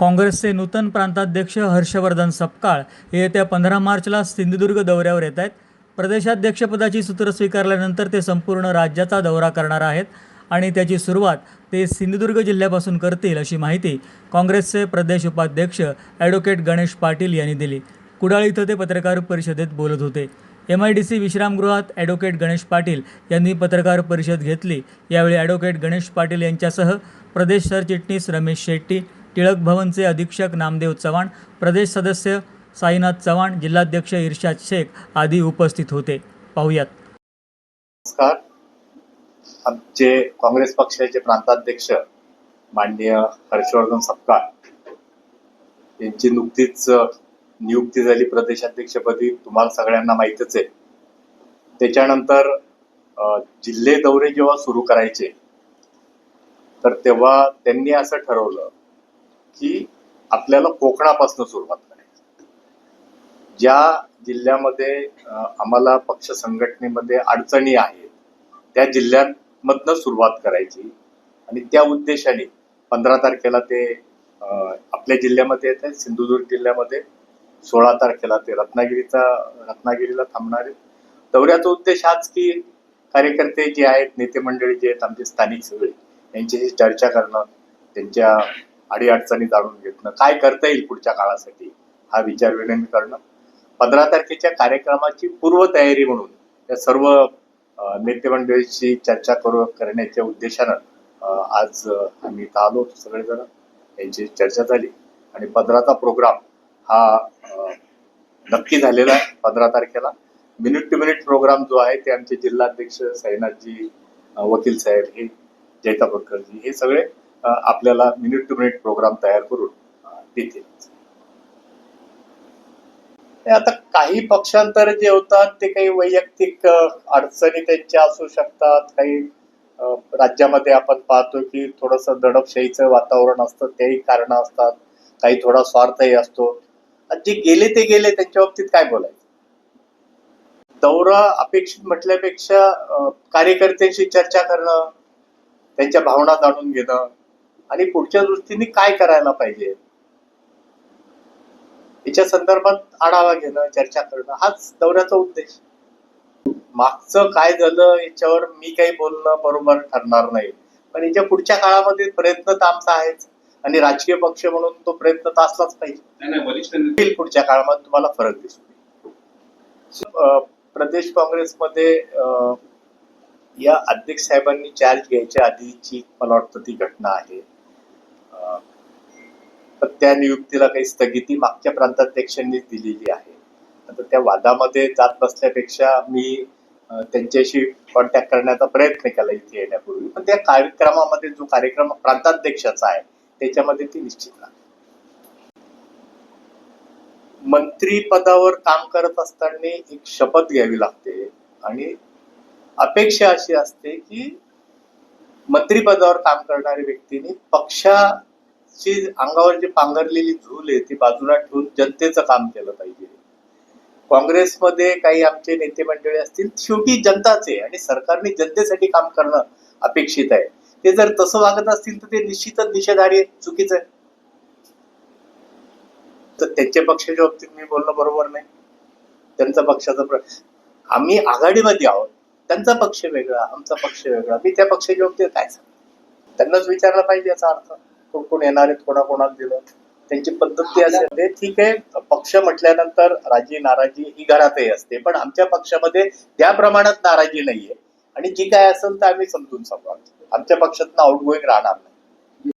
काँग्रेसचे नूतन प्रांताध्यक्ष हर्षवर्धन सपकाळ हे येत्या पंधरा मार्चला सिंधुदुर्ग दौऱ्यावर येत आहेत. प्रदेशाध्यक्षपदाची सूत्र स्वीकारल्यानंतर ते संपूर्ण राज्याचा दौरा करणार आहेत आणि त्याची सुरुवात ते सिंधुदुर्ग जिल्ह्यापासून करतील अशी माहिती काँग्रेसचे प्रदेश उपाध्यक्ष ॲडव्होकेट गणेश पाटील यांनी दिली. कुडाळ इथं ते पत्रकार परिषदेत बोलत होते. एम आय डी सी विश्रामगृहात ॲडव्होकेट गणेश पाटील यांनी पत्रकार परिषद घेतली. यावेळी ॲडव्होकेट गणेश पाटील यांच्यासह प्रदेश सरचिटणीस रमेश शेट्टी टिळक भवनचे अधीक्षक नामदेव चव्हाण प्रदेश सदस्य साईनाथ चव्हाण जिल्हाध्यक्ष इर्शाद शेख आदी उपस्थित होते. पाहुयात. नमस्कार. आमचे काँग्रेस पक्षाचे प्रांताध्यक्ष माननीय हर्षवर्धन सपकाळ यांची नुकतीच नियुक्ती झाली प्रदेशाध्यक्षपदी तुम्हाला सगळ्यांना माहीतच आहे. त्याच्यानंतर जिल्हे दौरे जेव्हा सुरू करायचे तर तेव्हा त्यांनी असं ठरवलं की आपल्याला कोकणापासून सुरुवात करायची. ज्या जिल्ह्यामध्ये आम्हाला पक्ष संघटनेमध्ये अडचणी आहेत त्या जिल्ह्यांमधनं सुरुवात करायची. आणि त्या उद्देशाने पंधरा तारखेला ते आपल्या जिल्ह्यामध्ये येत आहेत सिंधुदुर्ग जिल्ह्यामध्ये सोळा तारखेला ते रत्नागिरीचा रत्नागिरीला थांबणार आहेत. दौऱ्याचा उद्देश हाच की कार्यकर्ते जे आहेत नेते मंडळी जे आहेत आमचे स्थानिक सगळे यांच्याशी चर्चा करणं त्यांच्या अडीअडचणी जाणून घेतणं. काय करता येईल पुढच्या काळासाठी? हा विचार विनंती करणं. पंधरा तारखेच्या कार्यक्रमाची पूर्वतयारी म्हणून या सर्व नेतेमंडळीशी चर्चा करू करण्याच्या उद्देशानं आज आम्ही इथं आलो होतो सगळेजण. यांची चर्चा झाली. आणि पंधराचा प्रोग्राम हा नक्की झालेला आहे पंधरा तारखेला. मिनिट टू मिनिट प्रोग्राम जो आहे ते आमचे जिल्हाध्यक्ष सैनाथजी वकील साहेब हे जैतापूरकरजी हे सगळे आपल्याला मिनिट टू मिनिट प्रोग्राम तयार करून देतील आता काही पक्षांतर जे होतात ते काही वैयक्तिक अडचणी त्यांच्या असू शकतात. काही राज्यामध्ये आपण पाहतो की थोडस दडपशाहीचं वातावरण असतं तेही कारण असतात. काही थोडा स्वार्थही असतो. आणि जे गेले ते गेले त्यांच्या बाबतीत काय बोलायचं? दौरा अपेक्षित म्हटल्यापेक्षा कार्यकर्त्यांशी चर्चा करणं त्यांच्या भावना जाणून घेणं आणि पुढच्या दृष्टीने काय करायला पाहिजे? याच्या संदर्भात आढावा घेणं चर्चा करणं हाच दौऱ्याचा उद्देश. मागचं काय झालं याच्यावर मी काही बोलणं बरोबर ठरणार नाही. पण याच्या पुढच्या काळामध्ये प्रयत्न तर आमचा आहेच. आणि राजकीय पक्ष म्हणून तो प्रयत्न तर असलाच पाहिजे. पुढच्या काळामध्ये तुम्हाला फरक दिसतो. प्रदेश काँग्रेसमध्ये या अध्यक्ष साहेबांनी चार्ज घ्यायच्या आधीची मला वाटतं ती घटना आहे. पण त्या नियुक्तीला काही स्थगिती मागच्या प्रांताध्यक्षांनीच दिलेली आहे. आता त्या वादामध्ये जात नसल्यापेक्षा मी त्यांच्याशी कॉन्टॅक्ट करण्याचा प्रयत्न केला इथे येण्यापूर्वी. पण त्या कार्यक्रमामध्ये जो कार्यक्रम प्रांताध्यक्षाचा आहे त्याच्यामध्ये ती निश्चित राहते. मंत्री पदावर काम करत असताना एक शपथ घ्यावी लागते आणि अपेक्षा अशी असते की मंत्रीपदावर काम करणाऱ्या व्यक्तीने ची अंगावर जी पांघरलेली झूल आहे ती बाजूला ठेवून जनतेचं काम केलं पाहिजे. काँग्रेसमध्ये काही आमचे नेते मंडळी असतील शेवटी जनताचे आणि सरकारने जनतेसाठी काम करणं अपेक्षित आहे. ते जर तसं वागत असतील तर ते निश्चितच निषेधार्ह चुकीचं आहे. तर त्यांच्या पक्षाच्या बाबतीत मी बोलणं बरोबर नाही. त्यांचा पक्षाचा प्र आम्ही आघाडीमध्ये आहोत. त्यांचा पक्ष वेगळा आमचा पक्ष वेगळा. मी त्या पक्षाच्या बाबतीत काय सांग? त्यांनाच विचारलं पाहिजे याचा अर्थ. कोण कोण येणार आहेत कोणाकोणाला दिलं त्यांची पद्धती असेल ते ठीक आहे पक्ष म्हटल्यानंतर राजी नाराजी ही घरातही असते पण आमच्या पक्षामध्ये त्या प्रमाणात नाराजी नाहीये. आणि जी काय असेल तर आम्ही समजून सांगू. आमच्या पक्षातनं आउटगोईंग राहणार नाही.